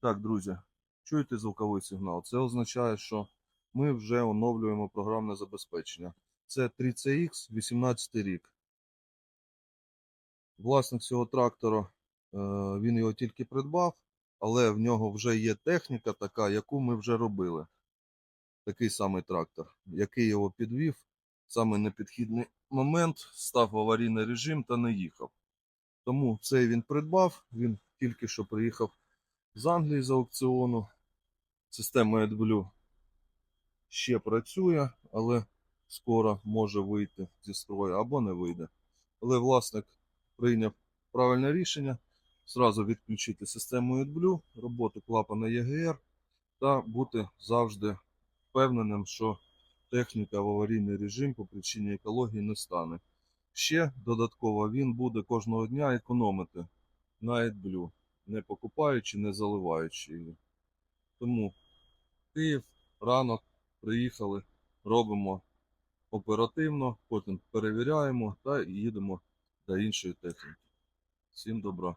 Так, друзі, чуєте звуковий сигнал? Це означає, що ми вже оновлюємо програмне забезпечення. Це 3CX 18 рік. Власник цього трактора, е, він його тільки придбав, але в нього вже є техніка така, яку ми вже робили. Такий самий трактор, який його підвів, саме непідхідний момент, став в аварійний режим та не їхав. Тому цей він придбав, він тільки що приїхав з Англії з аукціону. Система AdBlue ще працює, але скоро може вийти зі строю або не вийде. Але власник прийняв правильне рішення зразу відключити систему AdBlue, роботу клапана ЄГР та бути завжди впевненим, що техніка в аварійний режим по причині екології не стане. Ще додатково він буде кожного дня економити на AdBlue не покупаючи, не заливаючи її. Тому Київ, ранок, приїхали, робимо оперативно, потім перевіряємо та їдемо до іншої техніки. Всім добра.